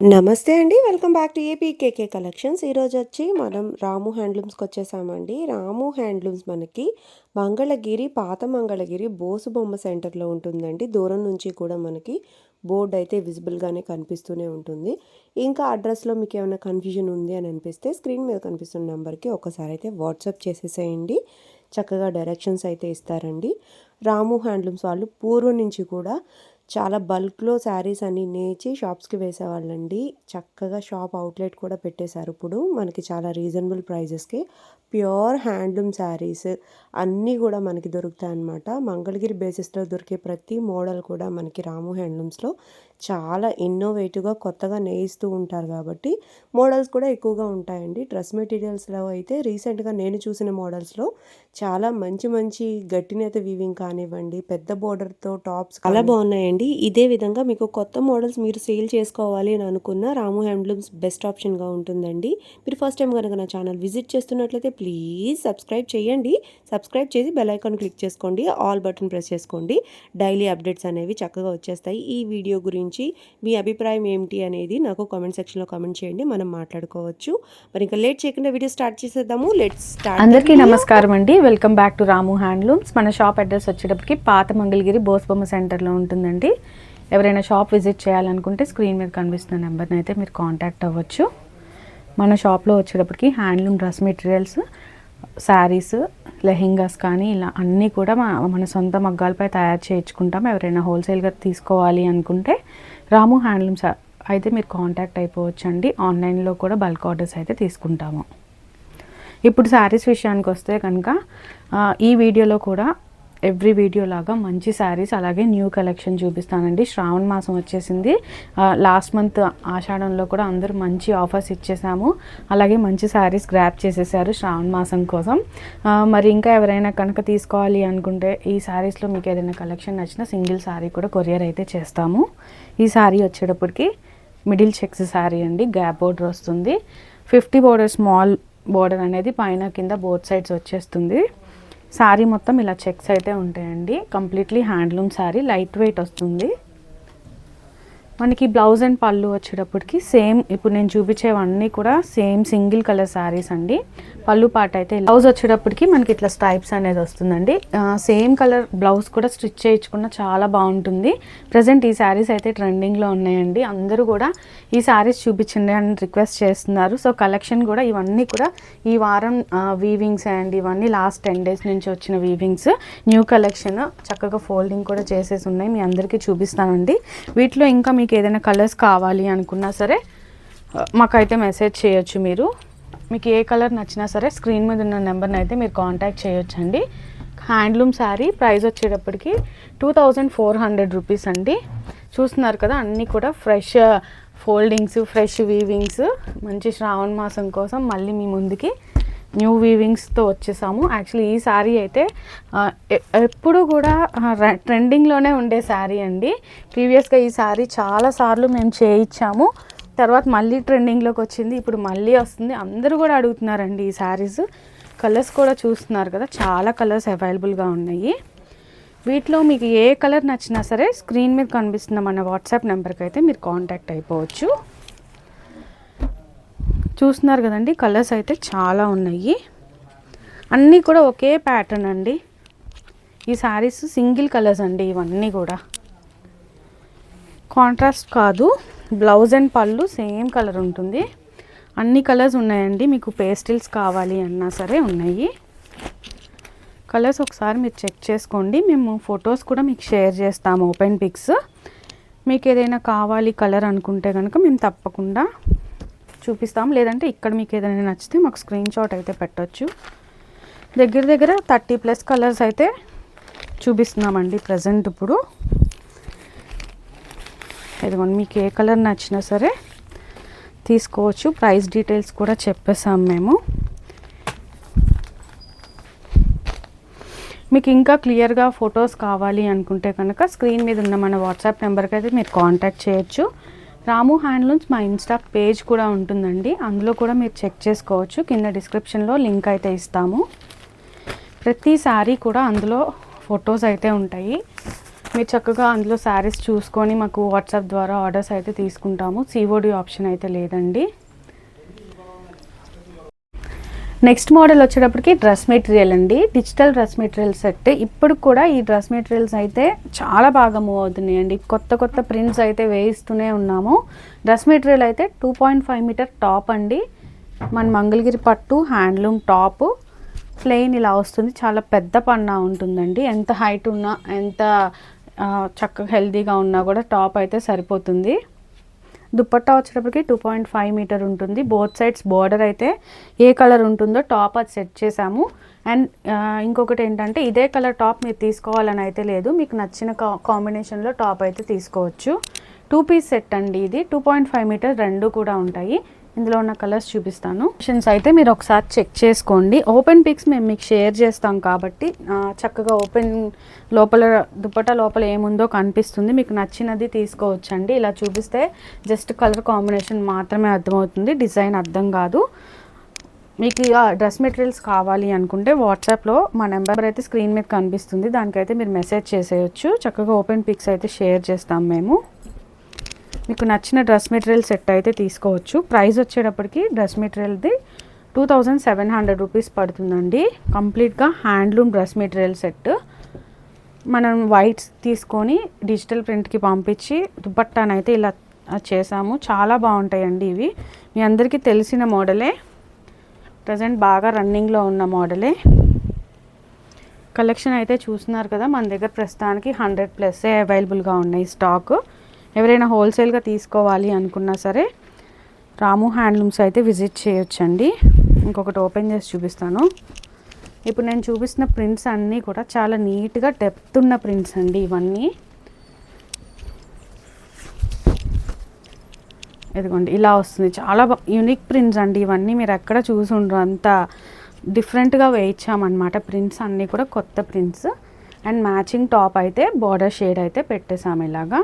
నమస్తే అండి. Welcome back to APKK collections. ఈరోజు వచ్చి మనం రాము హ్యాండ్లూమ్స్‌కి వచ్చేసామండి. రాము హ్యాండ్లూమ్స్ మనకి మంగళగిరి, పాత మంగళగిరి బోసు బొమ్మ సెంటర్‌లో ఉంటుందండి. దూరం నుంచి కూడా మనకి బోర్డ్ అయితే విజిబుల్‌గానే కనిపిస్తూనే ఉంటుంది. ఇంకా అడ్రస్‌లో మీకు ఏమైనా కన్‌ఫ్యూజన్ ఉంది అని అనిపిస్తే స్క్రీన్ మీద కనిపిస్తున్న నెంబర్‌కి ఒకసారి అయితే వాట్సాప్ చేసేసేయండి. చక్కగా డైరెక్షన్స్ అయితే ఇస్తారండి. రాము హ్యాండ్లూమ్స్ వాళ్ళు పూర్వం నుంచి కూడా చాలా బల్క్‌లో శారీస్ అన్నీ నేచి షాప్స్‌కి వేసేవాళ్ళండి. చక్కగా షాప్ అవుట్‌లెట్ కూడా పెట్టేశారు ఇప్పుడు. మనకి చాలా రీజనబుల్ ప్రైజెస్‌కి ప్యూర్ హ్యాండ్లూమ్ శారీస్ అన్నీ కూడా మనకి దొరుకుతాయన్నమాట. మంగళగిరి బేసిస్‌లో దొరికే ప్రతి మోడల్ కూడా మనకి రాము హ్యాండ్లూమ్స్‌లో చాలా ఇన్నోవేటివ్‌గా కొత్తగా నేయిస్తూ ఉంటారు కాబట్టి మోడల్స్ కూడా ఎక్కువగా ఉంటాయండి. డ్రెస్ మెటీరియల్స్‌లో అయితే రీసెంట్‌గా నేను చూసిన మోడల్స్‌లో చాలా మంచి మంచి గట్టినేత వీవింగ్ కానివ్వండి, పెద్ద బోర్డర్‌తో టాప్స్ చాలా బాగున్నాయండి. ఇదే విధంగా మీకు కొత్త మోడల్స్ మీరు సేల్ చేసుకోవాలి అని అనుకున్న రాము హ్యాండ్లూమ్స్ బెస్ట్ ఆప్షన్‌గా ఉంటుందండి. మీరు ఫస్ట్ టైం గనుక నా ఛానల్ విజిట్ చేస్తున్నట్లయితే ప్లీజ్ సబ్స్క్రైబ్ చేయండి. సబ్స్క్రైబ్ చేసి బెల్ ఐకాన్ క్లిక్ చేసుకోండి. ఆల్ బటన్ ప్రెస్ చేసుకోండి. డైలీ అప్డేట్స్ అనేవి చక్కగా వచ్చేస్తాయి. ఈ వీడియో గురించి మీ అభిప్రాయం ఏమిటి అనేది నాకు కామెంట్ సెక్షన్‌లో కామెంట్ చేయండి. మనం మాట్లాడుకోవచ్చు. మరి ఇంకా లేట్ చేయకుండా వీడియో స్టార్ట్ చేసేద్దాము. లెట్స్ స్టార్ట్ అందరికీ నమస్కారం అండి welcome back to Ramu handlooms మన షాప్ అడ్రస్ వచ్చేటప్పటికి పాత మంగళగిరి బోస్బొమ్మ సెంటర్లో ఉంటుందండి ఎవరైనా షాప్ విజిట్ చేయాలనుకుంటే స్క్రీన్ మీద కనిపిస్తున్న నెంబర్ని అయితే మీరు కాంటాక్ట్ అవ్వచ్చు. మన షాప్లో వచ్చేటప్పటికి handloom dress materials saris lehengas కానీ ఇలా అన్నీ కూడా మా మన సొంత మగ్గాలపై తయారు చేయించుకుంటాం. ఎవరైనా హోల్సేల్గా తీసుకోవాలి అనుకుంటే రాము హ్యాండ్లూమ్స్ అయితే మీరు కాంటాక్ట్ అయిపోవచ్చు అండి ఆన్లైన్లో కూడా బల్క్ ఆర్డర్స్ అయితే తీసుకుంటాము. ఇప్పుడు శారీస్ విషయానికి వస్తే కనుక ఈ వీడియోలో కూడా ఎవ్రీ వీడియో లాగా మంచి శారీస్ అలాగే న్యూ కలెక్షన్ చూపిస్తానండి. శ్రావణ మాసం వచ్చేసింది. లాస్ట్ మంత్ ఆషాఢంలో కూడా అందరూ మంచి ఆఫర్స్ ఇచ్చేసాము. అలాగే మంచి శారీస్ గ్రాప్ చేసేసారు శ్రావణ మాసం కోసం. మరి ఇంకా ఎవరైనా కనుక తీసుకోవాలి అనుకుంటే ఈ శారీస్లో మీకు ఏదైనా కలెక్షన్ నచ్చిన సింగిల్ శారీ కూడా కొరియర్ అయితే చేస్తాము. ఈ శారీ వచ్చేటప్పటికి మిడిల్ చెక్స్ శారీ అండి గ్యాప్ బోర్డర్ వస్తుంది. ఫిఫ్టీ బోర్డర్ స్మాల్ బోర్డర్ అనేది పైన కింద బోత్ సైడ్స్ వచ్చేస్తుంది. శారీ మొత్తం ఇలా చెక్స్ అయితే ఉంటాయండి. Completely handloom sari light weight వస్తుంది. మనకి బ్లౌజ్ అండ్ పళ్ళు వచ్చేటప్పటికి సేమ్ ఇప్పుడు నేను చూపించేవన్నీ కూడా సేమ్ సింగిల్ కలర్ శారీస్ అండి. పళ్ళు పాట అయితే బ్లౌజ్ వచ్చేటప్పటికి మనకి ఇట్లా స్టైప్స్ అనేది వస్తుందండి. సేమ్ కలర్ బ్లౌజ్ కూడా స్టిచ్ చేయించుకున్న చాలా బాగుంటుంది. ప్రజెంట్ ఈ శారీస్ అయితే ట్రెండింగ్లో ఉన్నాయండి. అందరూ కూడా ఈ శారీస్ చూపించండి అని రిక్వెస్ట్ చేస్తున్నారు. సో కలెక్షన్ కూడా ఇవన్నీ కూడా ఈ వారం వీవింగ్స్ అండ్ ఇవన్నీ లాస్ట్ టెన్ డేస్ నుంచి వచ్చిన వీవింగ్స్ న్యూ కలెక్షన్ చక్కగా ఫోల్డింగ్ కూడా చేసేసి ఉన్నాయి. మీ అందరికీ చూపిస్తానండి. వీటిలో ఇంకా మీకు ఏదైనా కలర్స్ కావాలి అనుకున్నా సరే మాకైతే మెసేజ్ చేయొచ్చు మీరు. మీకు ఏ కలర్ నచ్చినా సరే స్క్రీన్ మీద ఉన్న నెంబర్ని అయితే మీరు కాంటాక్ట్ చేయొచ్చండి. హ్యాండ్లూమ్ శారీ ప్రైస్ వచ్చేటప్పటికి two thousand four hundred rupees అండి. చూస్తున్నారు కదా అన్నీ కూడా ఫ్రెష్ ఫోల్డింగ్స్ ఫ్రెష్ వీవింగ్స్ మంచి శ్రావణ మాసం కోసం మళ్ళీ మీ ముందుకి న్యూ వీవింగ్స్తో వచ్చేసాము. యాక్చువల్లీ ఈ శారీ అయితే ఎప్పుడు కూడా ట్రెండింగ్లోనే ఉండే శారీ అండి. ప్రీవియస్గా ఈ శారీ చాలాసార్లు మేము చేయించాము. తర్వాత మళ్ళీ ట్రెండింగ్లోకి వచ్చింది. ఇప్పుడు మళ్ళీ వస్తుంది. అందరూ కూడా అడుగుతున్నారండి ఈ శారీస్. కలర్స్ కూడా చూస్తున్నారు కదా చాలా కలర్స్ అవైలబుల్గా ఉన్నాయి. వీటిలో మీకు ఏ కలర్ నచ్చినా సరే స్క్రీన్ మీద కనిపిస్తున్న మన వాట్సాప్ నెంబర్కి అయితే మీరు కాంటాక్ట్ అయిపోవచ్చు. చూస్తున్నారు కదండి కలర్స్ అయితే చాలా ఉన్నాయి. అన్నీ కూడా ఒకే ప్యాటర్న్ అండి. ఈ శారీస్ సింగిల్ కలర్స్ అండి ఇవన్నీ కూడా. కాంట్రాస్ట్ కాదు బ్లౌజ్ అండ్ పళ్ళు సేమ్ కలర్ ఉంటుంది. అన్ని కలర్స్ ఉన్నాయండి మీకు పేస్టిల్స్ కావాలి అన్నా సరే ఉన్నాయి. కలర్స్ ఒకసారి మీరు చెక్ చేసుకోండి మేము ఫొటోస్ కూడా మీకు షేర్ చేస్తాము ఓపెన్ పిక్స్ మీకు ఏదైనా కావాలి కలర్ అనుకుంటే కనుక మేము తప్పకుండా చూపిస్తాం. లేదంటే ఇక్కడ మీకు ఏదైనా నచ్చితే మాకు స్క్రీన్ షాట్ అయితే పెట్టొచ్చు. దగ్గర దగ్గర థర్టీ ప్లస్ కలర్స్ అయితే చూపిస్తున్నామండి ప్రజెంట్ ఇప్పుడు. ఇదిగోండి మీకు ఏ కలర్ నచ్చినా సరే తీసుకోవచ్చు. ప్రైస్ డీటెయిల్స్ కూడా చెప్పేసాం మేము. మీకు ఇంకా క్లియర్గా ఫొటోస్ కావాలి అనుకుంటే కనుక స్క్రీన్ మీద ఉన్న మన వాట్సాప్ నెంబర్కి అయితే మీరు కాంటాక్ట్ చేయొచ్చు. రాము హ్యాండ్లూమ్స్ మా ఇన్స్టా పేజ్ కూడా ఉంటుందండి. అందులో కూడా మీరు చెక్ చేసుకోవచ్చు. కింద డిస్క్రిప్షన్లో లింక్ అయితే ఇస్తాము. ప్రతి శారీ కూడా అందులో ఫొటోస్ అయితే ఉంటాయి. మీరు చక్కగా అందులో శారీస్ చూసుకొని మాకు వాట్సాప్ ద్వారా ఆర్డర్స్ అయితే తీసుకుంటాము. సిఓడి ఆప్షన్ అయితే లేదండి. నెక్స్ట్ మోడల్ వచ్చేటప్పటికి డ్రెస్ మెటీరియల్ అండి. డిజిటల్ డ్రెస్ మెటీరియల్ సెట్ ఇప్పుడు కూడా ఈ డ్రెస్ మెటీరియల్స్ అయితే చాలా బాగా మూవ్ అవుతున్నాయండి. కొత్త కొత్త ప్రింట్స్ అయితే వేయిస్తూనే ఉన్నాము. డ్రెస్ మెటీరియల్ అయితే two point five meter top అండి. మన మంగళగిరి పట్టు హ్యాండ్లూమ్ టాప్ ప్లెయిన్ ఇలా వస్తుంది. చాలా పెద్ద పన్నా ఉంటుందండి. ఎంత హైట్ ఉన్నా ఎంత చక్కగా హెల్తీగా ఉన్నా కూడా టాప్ అయితే సరిపోతుంది. దుప్పట్టా వచ్చేటప్పటికి టూ పాయింట్ ఫైవ్ మీటర్ ఉంటుంది. బోత్ సైడ్స్ బార్డర్ అయితే ఏ కలర్ ఉంటుందో టాప్ అది సెట్ చేసాము అండ్ ఇంకొకటి ఏంటంటే ఇదే కలర్ టాప్ మీరు తీసుకోవాలని అయితే లేదు. మీకు నచ్చిన కా కాంబినేషన్లో టాప్ అయితే తీసుకోవచ్చు. టూ పీస్ సెట్ అండి ఇది. టూ పాయింట్ ఫైవ్ మీటర్ రెండు కూడా ఉంటాయి. ఇందులో ఉన్న కలర్స్ చూపిస్తాను. ఆప్షన్స్ అయితే మీరు ఒకసారి చెక్ చేసుకోండి. ఓపెన్ పిక్స్ మేము మీకు షేర్ చేస్తాం కాబట్టి చక్కగా ఓపెన్ లోపల దుప్పట లోపల ఏముందో కనిపిస్తుంది. మీకు నచ్చినది తీసుకోవచ్చండి. ఇలా చూపిస్తే జస్ట్ కలర్ కాంబినేషన్ మాత్రమే అర్థమవుతుంది. డిజైన్ అర్థం కాదు. మీకు డ్రెస్ మెటీరియల్స్ కావాలి అనుకుంటే వాట్సాప్లో మా నెంబర్ అయితే స్క్రీన్ మీద కనిపిస్తుంది. దానికైతే మీరు మెసేజ్ చేసేయచ్చు. చక్కగా ఓపెన్ పిక్స్ అయితే షేర్ చేస్తాం మేము. మీకు నచ్చిన డ్రెస్ మెటీరియల్ సెట్ అయితే తీసుకోవచ్చు. ప్రైస్ వచ్చేటప్పటికి dress మెటీరియల్ది two thousand seven hundred rupees పడుతుందండి. కంప్లీట్గా హ్యాండ్లూమ్ డ్రెస్ మెటీరియల్ సెట్. మనం వైట్స్ తీసుకొని డిజిటల్ ప్రింట్కి పంపించి దుపట్టానైతే ఇలా చేసాము చాలా బాగుంటాయండి ఇవి. మీ అందరికీ తెలిసిన మోడలే. ప్రజెంట్ బాగా రన్నింగ్లో ఉన్న మోడలే. కలెక్షన్ అయితే చూస్తున్నారు కదా మన దగ్గర ప్రస్తుతానికి హండ్రెడ్ ప్లస్సే అవైలబుల్గా ఉన్నాయి స్టాక్. ఎవరైనా హోల్సేల్గా తీసుకోవాలి అనుకున్నా సరే రాము హ్యాండ్లూమ్స్ అయితే విజిట్ చేయొచ్చండి. ఇంకొకటి ఓపెన్ చేసి చూపిస్తాను. ఇప్పుడు నేను చూపిస్తున్న ప్రింట్స్ అన్నీ కూడా చాలా నీట్గా డెప్త్ ఉన్న ప్రింట్స్ అండి ఇవన్నీ. ఇదిగోండి ఇలా వస్తుంది. చాలా యూనిక్ ప్రింట్స్ అండి ఇవన్నీ. మీరు ఎక్కడ చూసి ఉండరు. అంత డిఫరెంట్గా వేయించామన్నమాట. ప్రింట్స్ అన్నీ కూడా కొత్త ప్రింట్స్. అండ్ మ్యాచింగ్ టాప్ అయితే బార్డర్ షేడ్ అయితే పెట్టేసాము ఇలాగా.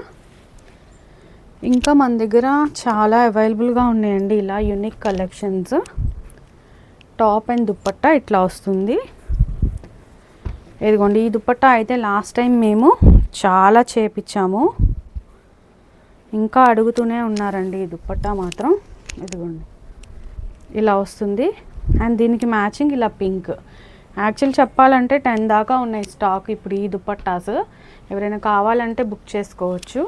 ఇంకా మన దగ్గర చాలా అవైలబుల్గా ఉన్నాయండి ఇలా unique collections top and dupatta ఇట్లా వస్తుంది. ఇదిగోండి ఈ దుప్పట్టా అయితే లాస్ట్ టైం మేము చాలా చేపించాము ఇంకా అడుగుతూనే ఉన్నారండి ఈ దుప్పట్టా మాత్రం. ఇదిగోండి ఇలా వస్తుంది. అండ్ దీనికి మ్యాచింగ్ ఇలా పింక్ యాక్చువల్ చెప్పాలంటే టెన్ దాకా ఉన్నాయి స్టాక్ ఇప్పుడు ఈ దుప్పట్టాస్. ఎవరైనా కావాలంటే బుక్ చేసుకోవచ్చు.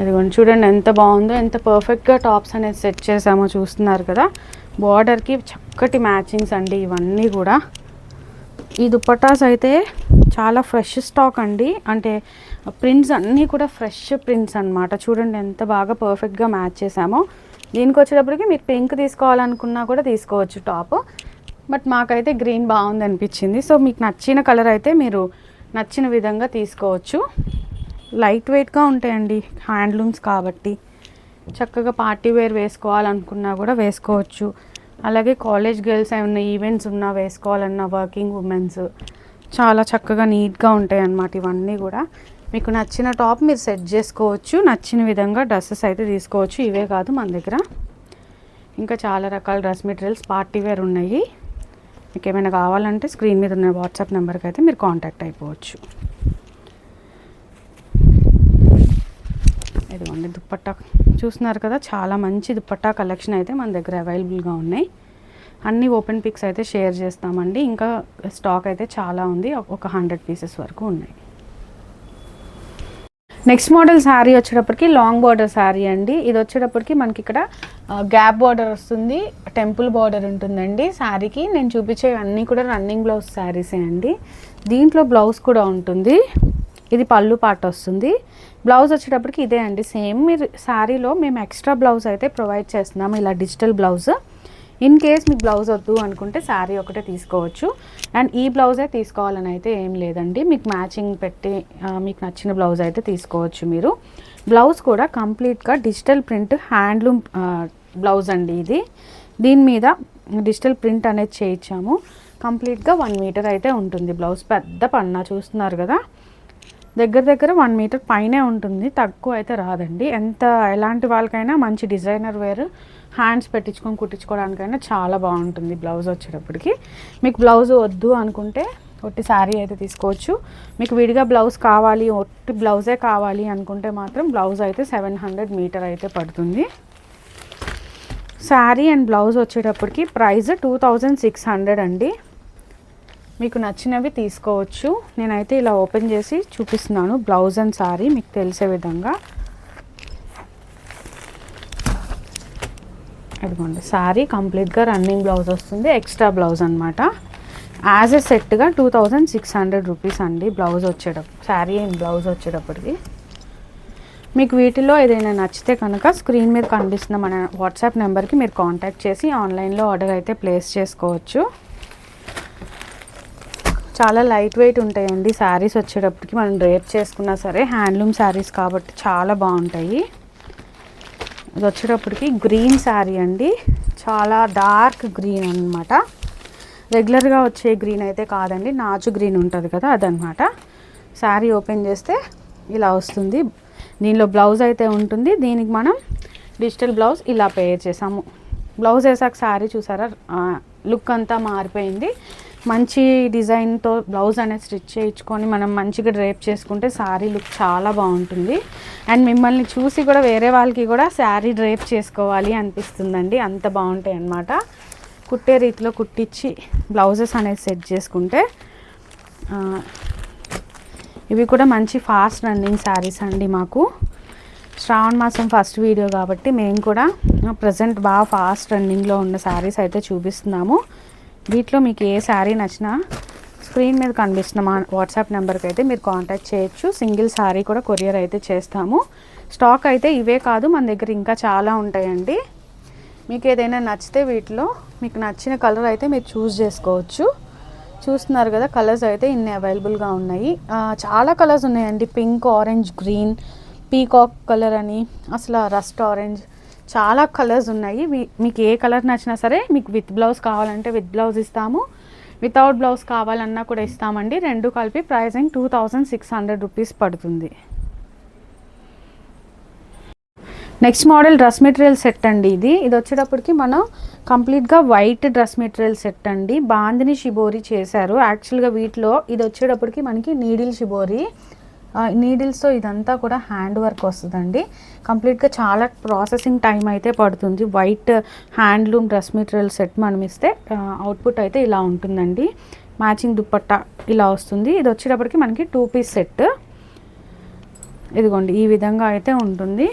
ఇదిగోండి చూడండి ఎంత బాగుందో ఎంత పర్ఫెక్ట్గా టాప్స్ అనేది సెట్ చేసామో చూస్తున్నారు కదా. బార్డర్కి చక్కటి మ్యాచింగ్స్ అండి ఇవన్నీ కూడా. ఈ దుపట్టాస్ అయితే చాలా ఫ్రెష్ స్టాక్ అండి. అంటే ప్రింట్స్ అన్నీ కూడా ఫ్రెష్ ప్రింట్స్ అనమాట చూడండి ఎంత బాగా పర్ఫెక్ట్గా మ్యాచ్ చేసామో. దీనికి వచ్చేటప్పటికి మీరు పింక్ తీసుకోవాలనుకున్నా కూడా తీసుకోవచ్చు టాప్ బట్ మాకైతే గ్రీన్ బాగుంది అనిపించింది సో మీకు నచ్చిన కలర్ అయితే మీరు నచ్చిన విధంగా తీసుకోవచ్చు. లైట్ వెయిట్గా ఉంటాయండి హ్యాండ్లూమ్స్ కాబట్టి. చక్కగా పార్టీ వేర్ వేసుకోవాలనుకున్నా కూడా వేసుకోవచ్చు. అలాగే కాలేజ్ గర్ల్స్ ఏమైనా ఈవెంట్స్ ఉన్నా వేసుకోవాలన్నా వర్కింగ్ ఉమెన్స్ చాలా చక్కగా నీట్గా ఉంటాయి అన్నమాట ఇవన్నీ కూడా. మీకు నచ్చిన టాప్ మీరు సెట్ చేసుకోవచ్చు. నచ్చిన విధంగా డ్రెస్సెస్ అయితే తీసుకోవచ్చు. ఇవే కాదు మన దగ్గర. ఇంకా చాలా రకాల డ్రెస్ మెటీరియల్స్ పార్టీ వేర్ ఉన్నాయి. మీకు ఏమైనా కావాలంటే స్క్రీన్ మీద ఉన్న వాట్సాప్ నెంబర్కి అయితే మీరు కాంటాక్ట్ అయిపోవచ్చు. ఇదిగోండి దుప్పట్టా. చూస్తున్నారు కదా చాలా మంచి దుప్పట్టా కలెక్షన్ అయితే మన దగ్గర అవైలబుల్గా ఉన్నాయి. అన్ని ఓపెన్ పిక్స్ అయితే షేర్ చేస్తామండి. ఇంకా స్టాక్ అయితే చాలా ఉంది. ఒక హండ్రెడ్ పీసెస్ వరకు ఉన్నాయి. నెక్స్ట్ మోడల్ శారీ వచ్చేటప్పటికి లాంగ్ బార్డర్ శారీ అండి. ఇది వచ్చేటప్పటికి మనకి ఇక్కడ గ్యాప్ బార్డర్ వస్తుంది. టెంపుల్ బార్డర్ ఉంటుందండి శారీకి. నేను చూపించే అన్నీ కూడా రన్నింగ్ బ్లౌజ్ శారీసే అండి. దీంట్లో బ్లౌజ్ కూడా ఉంటుంది. ఇది పళ్ళు పాట వస్తుంది. బ్లౌజ్ వచ్చేటప్పటికి ఇదే అండి. సేమ్ మీరు శారీలో మేము ఎక్స్ట్రా బ్లౌజ్ అయితే ప్రొవైడ్ చేస్తున్నాము. ఇలా డిజిటల్ బ్లౌజ్. ఇన్ కేస్ మీకు బ్లౌజ్ వద్దు అనుకుంటే శారీ ఒకటే తీసుకోవచ్చు. అండ్ ఈ బ్లౌజే తీసుకోవాలని అయితే ఏం లేదండి. మీకు మ్యాచింగ్ పెట్టి మీకు నచ్చిన బ్లౌజ్ అయితే తీసుకోవచ్చు మీరు. బ్లౌజ్ కూడా కంప్లీట్గా డిజిటల్ ప్రింట్ హ్యాండ్లూమ్ బ్లౌజ్ అండి ఇది. దీని మీద డిజిటల్ ప్రింట్ అనేది చేయించాము. కంప్లీట్గా వన్ మీటర్ అయితే ఉంటుంది బ్లౌజ్. పెద్ద పన్నా చూస్తున్నారు కదా. దగ్గర దగ్గర వన్ మీటర్ పైనే ఉంటుంది. తక్కువ అయితే రాదండి. ఎంత ఎలాంటి వాళ్ళకైనా మంచి డిజైనర్ వేర్ హ్యాండ్స్ పెట్టించుకొని కుట్టించుకోవడానికైనా చాలా బాగుంటుంది బ్లౌజ్ వచ్చేటప్పటికి. మీకు బ్లౌజ్ వద్దు అనుకుంటే ఒట్టి శారీ అయితే తీసుకోవచ్చు. మీకు విడిగా బ్లౌజ్ కావాలి ఒట్టి బ్లౌజే కావాలి అనుకుంటే మాత్రం బ్లౌజ్ అయితే సెవెన్ హండ్రెడ్ మీటర్ అయితే పడుతుంది. శారీ అండ్ బ్లౌజ్ వచ్చేటప్పటికి price two thousand six hundred అండి. మీకు నచ్చినవి తీసుకోవచ్చు. నేనైతే ఇలా ఓపెన్ చేసి చూపిస్తున్నాను బ్లౌజ్ అండ్ శారీ మీకు తెలిసే విధంగా. అదిగోండి శారీ కంప్లీట్గా రన్నింగ్ బ్లౌజ్ వస్తుంది ఎక్స్ట్రా బ్లౌజ్ అనమాట as a సెట్గా two thousand six hundred rupees అండి బ్లౌజ్ వచ్చేటప్పుడు శారీ అండ్ బ్లౌజ్ వచ్చేటప్పటికి. మీకు వీటిలో ఏదైనా నచ్చితే కనుక స్క్రీన్ మీద కనిపిస్తున్న మన వాట్సాప్ నెంబర్కి మీరు కాంటాక్ట్ చేసి ఆన్లైన్లో ఆర్డర్ అయితే ప్లేస్ చేసుకోవచ్చు. చాలా లైట్ వెయిట్ ఉంటాయండి శారీస్ వచ్చేటప్పటికి. మనం డ్రేప్ చేసుకున్నా సరే హ్యాండ్లూమ్ శారీస్ కాబట్టి చాలా బాగుంటాయి. ఇది వచ్చేటప్పటికి గ్రీన్ శారీ అండి. చాలా డార్క్ గ్రీన్ అన్నమాట. రెగ్యులర్గా వచ్చే గ్రీన్ అయితే కాదండి. నాచు గ్రీన్ ఉంటుంది కదా అదనమాట శారీ ఓపెన్ చేస్తే ఇలా వస్తుంది. దీనిలో బ్లౌజ్ అయితే ఉంటుంది. దీనికి మనం డిజిటల్ బ్లౌజ్ ఇలా పేర్ చేసాము. బ్లౌజ్ వేసాక శారీ చూసారా? లుక్ అంతా మారిపోయింది. మంచి డిజైన్తో బ్లౌజ్ అనేది స్టిచ్ చేయించుకొని మనం మంచిగా డ్రేప్ చేసుకుంటే శారీ లుక్ చాలా బాగుంటుంది. అండ్ మిమ్మల్ని చూసి కూడా వేరే వాళ్ళకి కూడా శారీ డ్రేప్ చేసుకోవాలి అనిపిస్తుందండి. అంత బాగుంటాయి అన్నమాట. కుట్టే రీతిలో కుట్టించి బ్లౌజెస్ అనేది సెట్ చేసుకుంటే ఇవి కూడా మంచి ఫాస్ట్ రన్నింగ్ శారీస్ అండి మాకు. శ్రావణ మాసం ఫస్ట్ వీడియో కాబట్టి మేము కూడా ప్రజెంట్ బాగా ఫాస్ట్ రన్నింగ్లో ఉన్న శారీస్ అయితే చూపిస్తున్నాము. వీటిలో మీకు ఏ శారీ నచ్చినా స్క్రీన్ మీద కనిపిస్తున్న మా వాట్సాప్ నెంబర్కి అయితే మీరు కాంటాక్ట్ చేయొచ్చు. సింగిల్ శారీ కూడా కొరియర్ అయితే చేస్తాము. స్టాక్ అయితే ఇవే కాదు మన దగ్గర ఇంకా చాలా ఉంటాయండి. మీకు ఏదైనా నచ్చితే వీటిలో మీకు నచ్చిన కలర్ అయితే మీరు చూస్ చేసుకోవచ్చు. చూస్తున్నారు కదా కలర్స్ అయితే ఇన్ని అవైలబుల్గా ఉన్నాయి. చాలా కలర్స్ ఉన్నాయండి. Pink orange green peacock colour అని అసలు రస్ట్ ఆరెంజ్ చాలా కలర్స్ ఉన్నాయి. మీ- మీకు ఏ కలర్ నచ్చినా సరే మీకు విత్ బ్లౌజ్ కావాలంటే విత్ బ్లౌజ్ ఇస్తాము. వితౌట్ బ్లౌజ్ కావాలన్నా కూడా ఇస్తామండి. రెండు కలిపి pricing two thousand six hundred rupees పడుతుంది. Next model dress material set అండి ఇది. ఇది వచ్చేటప్పటికి మనం కంప్లీట్గా వైట్ డ్రెస్ మెటీరియల్ సెట్ అండి. బాందిని షిబోరి చేశారు. యాక్చువల్గా వీటిలో ఇది వచ్చేటప్పటికి మనకి నీడిల్ షిబోరి నీడిల్స్తో ఇదంతా కూడా హ్యాండ్ వర్క్ వస్తుందండి. కంప్లీట్గా చాలా ప్రాసెసింగ్ టైం అయితే పడుతుంది. White handloom dress material set మనం ఇస్తే అవుట్పుట్ అయితే ఇలా ఉంటుందండి. మ్యాచింగ్ దుప్పట్టా ఇలా వస్తుంది. ఇది వచ్చేటప్పటికి మనకి టూ పీస్ సెట్ ఇదిగోండి ఈ విధంగా అయితే ఉంటుంది.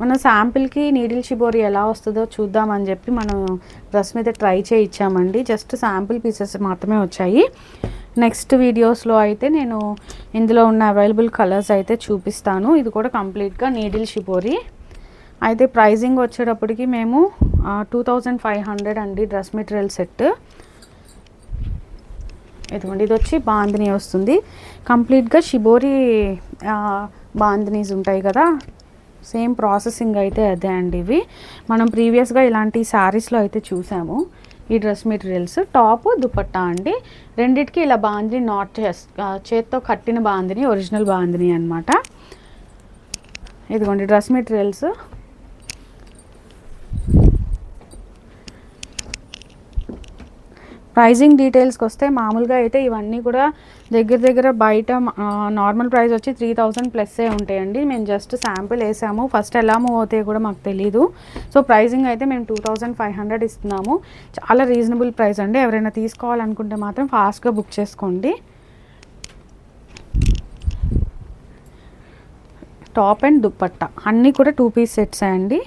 మన శాంపిల్కి నీడిల్ షిబోరి ఎలా వస్తుందో చూద్దామని చెప్పి మనం డ్రెస్ మీద ట్రై చేయించామండి. జస్ట్ శాంపిల్ పీసెస్ మాత్రమే వచ్చాయి. నెక్స్ట్ వీడియోస్లో అయితే నేను ఇందులో ఉన్న అవైలబుల్ కలర్స్ అయితే చూపిస్తాను. ఇది కూడా కంప్లీట్గా నీడిల్ షిపోరి. అయితే ప్రైజింగ్ వచ్చేటప్పటికి మేము టూ థౌజండ్ ఫైవ్ హండ్రెడ్ అండి డ్రెస్ మెటీరియల్ సెట్. ఇదిగోండి ఇది వచ్చి బాందిని వస్తుంది. కంప్లీట్గా షిబోరి బాంధినీస్ బాందినీస్ ఉంటాయి కదా సేమ్ ప్రాసెసింగ్ అయితే అదే అండి ఇవి. మనం ప్రీవియస్గా ఇలాంటి శారీస్లో అయితే చూసాము. ఈ డ్రెస్ మెటీరియల్స్ టాప్ దుపట్టా అండి. రెండిటికి ఇలా బాందిని నాట్ చేస్ చేత్తో కట్టిన బాందిని ఒరిజినల్ బాందిని అనమాట ఇదిగోండి డ్రెస్ మెటీరియల్స్ ప్రైజింగ్ డీటెయిల్స్కి వస్తే మామూలుగా అయితే ఇవన్నీ కూడా దగ్గర దగ్గర బయట నార్మల్ ప్రైస్ వచ్చి త్రీ థౌజండ్ ప్లస్సే ఉంటాయండి. మేము జస్ట్ శాంపిల్ వేసాము. ఫస్ట్ ఎలా మూవ్ అవుతాయి కూడా మాకు తెలీదు. సో ప్రైజింగ్ అయితే మేము టూ థౌజండ్ ఫైవ్ హండ్రెడ్ ఇస్తున్నాము. చాలా రీజనబుల్ ప్రైస్ అండి. ఎవరైనా తీసుకోవాలనుకుంటే మాత్రం ఫాస్ట్గా బుక్ చేసుకోండి. టాప్ అండ్ దుప్పట్టా అన్నీ కూడా టూ పీస్ సెట్స్ అండి.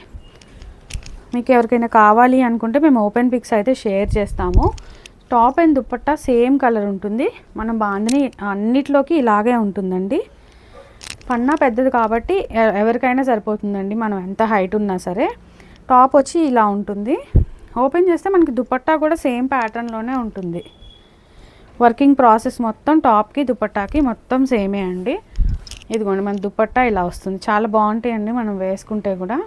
మీకు ఎవరికైనా కావాలి అనుకుంటే మేము ఓపెన్ పిక్స్ అయితే షేర్ చేస్తాము. Top and dupatta same colour ఉంటుంది. మనం బాందిని అన్నిట్లోకి ఇలాగే ఉంటుందండి. పన్నా పెద్దది కాబట్టి ఎవరికైనా సరిపోతుందండి. మనం ఎంత హైట్ ఉన్నా సరే. టాప్ వచ్చి ఇలా ఉంటుంది. ఓపెన్ చేస్తే మనకి దుపట్టా కూడా సేమ్ ప్యాటర్న్లోనే ఉంటుంది. వర్కింగ్ ప్రాసెస్ మొత్తం టాప్కి దుపట్టాకి మొత్తం సేమే అండి. ఇదిగోండి మన దుపట్టా ఇలా వస్తుంది. చాలా బాగుంటాయండి మనం వేసుకుంటే కూడా.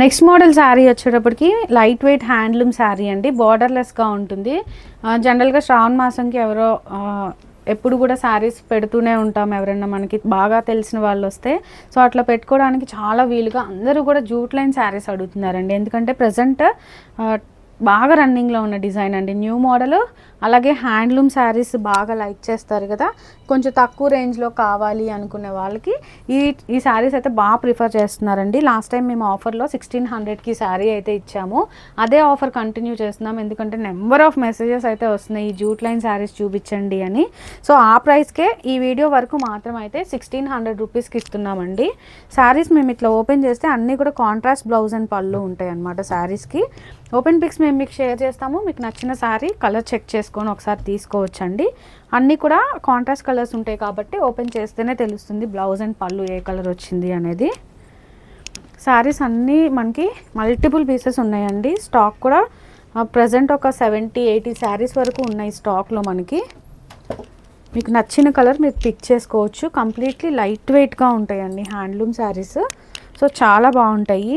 నెక్స్ట్ మోడల్ శారీ వచ్చేటప్పటికి లైట్ వెయిట్ హ్యాండ్లూమ్ శారీ అండి. బార్డర్లెస్గా ఉంటుంది. జనరల్గా శ్రావణ మాసంకి ఎవరో ఎప్పుడు కూడా శారీస్ పెడుతూనే ఉంటాం ఎవరైనా మనకి బాగా తెలిసిన వాళ్ళు వస్తే. సో అట్లా పెట్టుకోవడానికి చాలా వీలుగా అందరూ కూడా జూట్ లైన్ శారీస్ అడుగుతున్నారండి. ఎందుకంటే ప్రజెంట్ బాగా రన్నింగ్లో ఉన్న డిజైన్ అండి. న్యూ మోడల్ అలాగే హ్యాండ్లూమ్ శారీస్ బాగా లైక్ చేస్తారు కదా. కొంచెం తక్కువ రేంజ్లో కావాలి అనుకునే వాళ్ళకి ఈ ఈ శారీస్ అయితే బాగా ప్రిఫర్ చేస్తున్నారండి. లాస్ట్ టైం మేము ఆఫర్లో సిక్స్టీన్ హండ్రెడ్కి శారీ అయితే ఇచ్చాము. అదే ఆఫర్ కంటిన్యూ చేస్తున్నాం. ఎందుకంటే నెంబర్ ఆఫ్ మెసేజెస్ అయితే వస్తున్నాయి. ఈ జూట్ లైన్ శారీస్ చూపించండి అని. సో ఆ ప్రైస్కే ఈ వీడియో వరకు మాత్రం అయితే సిక్స్టీన్ హండ్రెడ్ రూపీస్కి ఇస్తున్నామండి. శారీస్ మేము ఇట్లా ఓపెన్ చేస్తే అన్నీ కూడా కాంట్రాస్ట్ బ్లౌజ్ అండ్ పళ్ళు ఉంటాయి అన్నమాట శారీస్కి. ఓపెన్ పిక్స్ మేము మీకు షేర్ చేస్తాము. మీకు నచ్చిన శారీ కలర్ చెక్ చేసుకొని ఒకసారి తీసుకోవచ్చండి. అన్నీ కూడా కాంట్రాస్ట్ కలర్స్ ఉంటాయి కాబట్టి ఓపెన్ చేస్తేనే తెలుస్తుంది బ్లౌజ్ అండ్ పళ్ళు ఏ కలర్ వచ్చింది అనేది. శారీస్ అన్నీ మనకి మల్టిపుల్ పీసెస్ ఉన్నాయండి. స్టాక్ కూడా ప్రజెంట్ ఒక సెవెంటీ ఎయిటీ శారీస్ వరకు ఉన్నాయి స్టాక్లో మనకి. మీకు నచ్చిన కలర్ మీరు పిక్ చేసుకోవచ్చు. కంప్లీట్లీ లైట్ వెయిట్గా ఉంటాయండి హ్యాండ్లూమ్ శారీస్ సో చాలా బాగుంటాయి.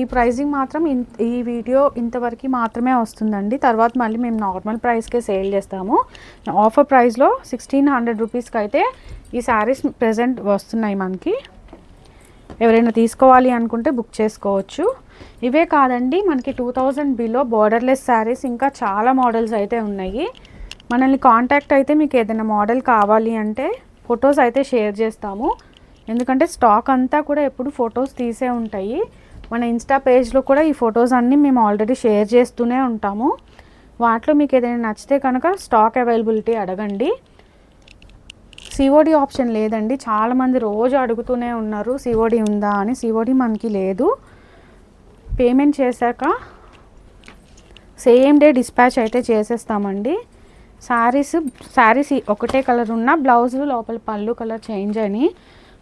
ఈ ప్రైజింగ్ మాత్రం ఇన్ ఈ వీడియో ఇంతవరకు మాత్రమే వస్తుందండి. తర్వాత మళ్ళీ మేము నార్మల్ ప్రైస్కే సేల్ చేస్తాము. ఆఫర్ ప్రైస్లో సిక్స్టీన్ హండ్రెడ్ రూపీస్కి అయితే ఈ శారీస్ ప్రజెంట్ వస్తున్నాయి మనకి. ఎవరైనా తీసుకోవాలి అనుకుంటే బుక్ చేసుకోవచ్చు. ఇవే కాదండి మనకి two thousand below borderless saris ఇంకా చాలా మోడల్స్ అయితే ఉన్నాయి. మనల్ని కాంటాక్ట్ అయితే మీకు ఏదైనా మోడల్ కావాలి అంటే ఫొటోస్ అయితే షేర్ చేస్తాము. ఎందుకంటే స్టాక్ అంతా కూడా ఎప్పుడు ఫొటోస్ తీసే ఉంటాయి. మన ఇన్స్టా పేజ్లో కూడా ఈ ఫొటోస్ అన్నీ మేము ఆల్రెడీ షేర్ చేస్తూనే ఉంటాము. వాటిలో మీకు ఏదైనా నచ్చితే కనుక స్టాక్ అవైలబిలిటీ అడగండి. సిఓడి ఆప్షన్ లేదండి. చాలామంది రోజు అడుగుతూనే ఉన్నారు సిఓడి ఉందా అని. సిఓడి మనకి లేదు. పేమెంట్ చేశాక సేమ్ డే డిస్పాచ్ అయితే చేసేస్తామండి. శారీస్ శారీస్ ఒకటే కలర్ ఉన్న బ్లౌజ్ లోపల పళ్ళు కలర్ చేంజ్ అని.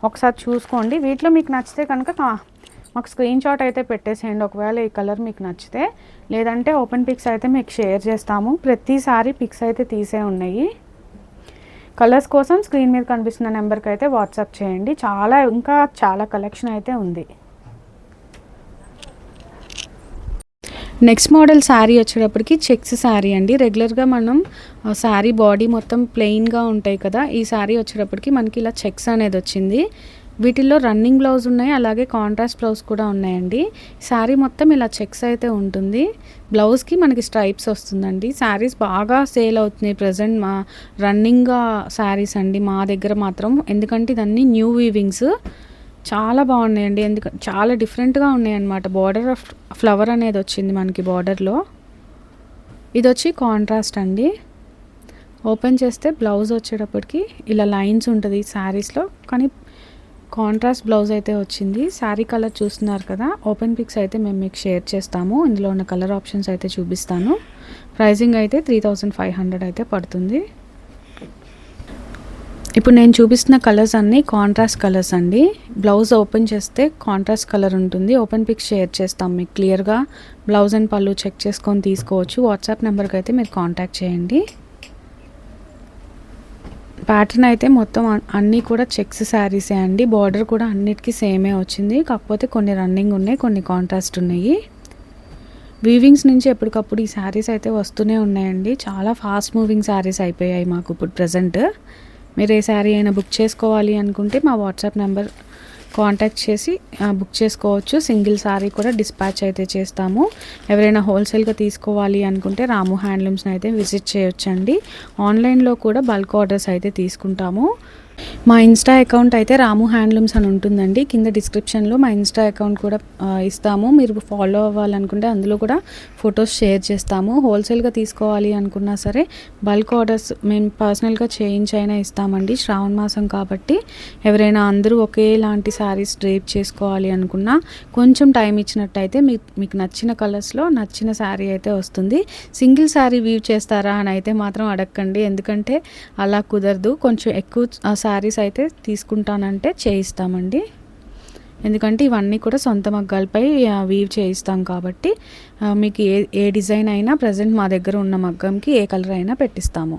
ఒకసారి చూసుకోండి. వీటిలో మీకు నచ్చితే కనుక కా- మాకు స్క్రీన్ షాట్ అయితే పెట్టేసేయండి. ఒకవేళ ఈ కలర్ మీకు నచ్చితే లేదంటే ఓపెన్ పిక్స్ అయితే మీకు షేర్ చేస్తాము. ప్రతిసారి పిక్స్ అయితే తీసే ఉన్నాయి. కలర్స్ కోసం స్క్రీన్ మీద కనిపిస్తున్న నెంబర్కి అయితే వాట్సాప్ చేయండి. చాలా ఇంకా చాలా కలెక్షన్ అయితే ఉంది. నెక్స్ట్ మోడల్ శారీ వచ్చేటప్పటికి చెక్స్ శారీ అండి. రెగ్యులర్గా మనం శారీ బాడీ మొత్తం ప్లెయిన్గా ఉంటాయి కదా. ఈ శారీ వచ్చేటప్పటికి మనకి ఇలా చెక్స్ అనేది వచ్చింది. వీటిల్లో రన్నింగ్ బ్లౌజ్ ఉన్నాయి అలాగే కాంట్రాస్ట్ బ్లౌజ్ కూడా ఉన్నాయండి. శారీ మొత్తం ఇలా చెక్స్ అయితే ఉంటుంది. బ్లౌజ్కి మనకి స్ట్రైప్స్ వస్తుందండి. శారీస్ బాగా సేల్ అవుతున్నాయి ప్రజెంట్ మా రన్నింగ్గా శారీస్ అండి. మా దగ్గర మాత్రం. ఎందుకంటే ఇదన్నీ న్యూ వీవింగ్స్ చాలా బాగున్నాయండి. ఎందుకంటే చాలా డిఫరెంట్గా ఉన్నాయన్నమాట. బార్డర్ ఆఫ్ ఫ్లవర్ అనేది వచ్చింది మనకి బార్డర్లో ఇది వచ్చి కాంట్రాస్ట్ అండి. ఓపెన్ చేస్తే బ్లౌజ్ వచ్చేటప్పటికి ఇలా లైన్స్ ఉంటుంది శారీస్లో కానీ కాంట్రాస్ట్ బ్లౌజ్ అయితే వచ్చింది. శారీ కలర్ చూస్తున్నారు కదా. ఓపెన్ పిక్స్ అయితే మేము మీకు షేర్ చేస్తాము. ఇందులో ఉన్న కలర్ ఆప్షన్స్ అయితే చూపిస్తాను. ప్రైజింగ్ అయితే త్రీ థౌజండ్ ఫైవ్ హండ్రెడ్ అయితే పడుతుంది. ఇప్పుడు నేను చూపిస్తున్న కలర్స్ అన్నీ కాంట్రాస్ట్ కలర్స్ అండి. బ్లౌజ్ ఓపెన్ చేస్తే కాంట్రాస్ట్ కలర్ ఉంటుంది. ఓపెన్ పిక్స్ షేర్ చేస్తాం మీకు క్లియర్గా బ్లౌజ్ అండ్ పళ్ళు చెక్ చేసుకొని తీసుకోవచ్చు. వాట్సాప్ నెంబర్కి అయితే మీరు కాంటాక్ట్ చేయండి. ప్యాటర్న్ అయితే మొత్తం అన్- అన్నీ కూడా చెక్స్ శారీసే అండి. బార్డర్ కూడా అన్నిటికీ సేమే వచ్చింది. కాకపోతే కొన్ని రన్నింగ్ ఉన్నాయి కొన్ని కాంట్రాస్ట్ ఉన్నాయి. వీవింగ్స్ నుంచి ఎప్పటికప్పుడు ఈ శారీస్ అయితే వస్తూనే ఉన్నాయండి. చాలా ఫాస్ట్ మూవింగ్ శారీస్ అయిపోయాయి మాకు ఇప్పుడు ప్రజెంట్. మీరు ఏ శారీ అయినా బుక్ చేసుకోవాలి అనుకుంటే మా వాట్సాప్ నెంబర్ కాంటాక్ట్ చేసి బుక్ చేసుకోవచ్చు. సింగిల్ సారీ కూడా డిస్పాచ్ అయితే చేస్తాము. ఎవరైనా హోల్సేల్గా తీసుకోవాలి అనుకుంటే రాము హ్యాండ్లూమ్స్ని అయితే విజిట్ చేయొచ్చండి. ఆన్లైన్లో కూడా బల్క్ ఆర్డర్స్ అయితే తీసుకుంటాము. మా ఇన్స్టా అకౌంట్ అయితే రాము హ్యాండ్లూమ్స్ అని ఉంటుందండి. కింద డిస్క్రిప్షన్లో మా ఇన్స్టా అకౌంట్ కూడా ఇస్తాము. మీరు ఫాలో అవ్వాలనుకుంటే అందులో కూడా ఫొటోస్ షేర్ చేస్తాము. హోల్సేల్గా తీసుకోవాలి అనుకున్నా సరే బల్క్ ఆర్డర్స్ మేము పర్సనల్గా చేయించి అయినా ఇస్తామండి. శ్రావణ మాసం కాబట్టి ఎవరైనా అందరూ ఒకేలాంటి శారీస్ డ్రేప్ చేసుకోవాలి అనుకున్నా కొంచెం టైం ఇచ్చినట్టయితే మీకు మీకు నచ్చిన కలర్స్లో నచ్చిన శారీ అయితే వస్తుంది. సింగిల్ శారీ వీవ్ చేస్తారా అని అయితే మాత్రం అడగండి ఎందుకంటే అలా కుదరదు. కొంచెం ఎక్కువ శారీస్ అయితే తీసుకుంటానంటే చేయిస్తామండి. ఎందుకంటే ఇవన్నీ కూడా సొంత మగ్గాలపై వీవ్ చేయిస్తాం కాబట్టి మీకు ఏ ఏ డిజైన్ అయినా ప్రజెంట్ మా దగ్గర ఉన్న మగ్గంకి ఏ కలర్ అయినా పెట్టిస్తాము.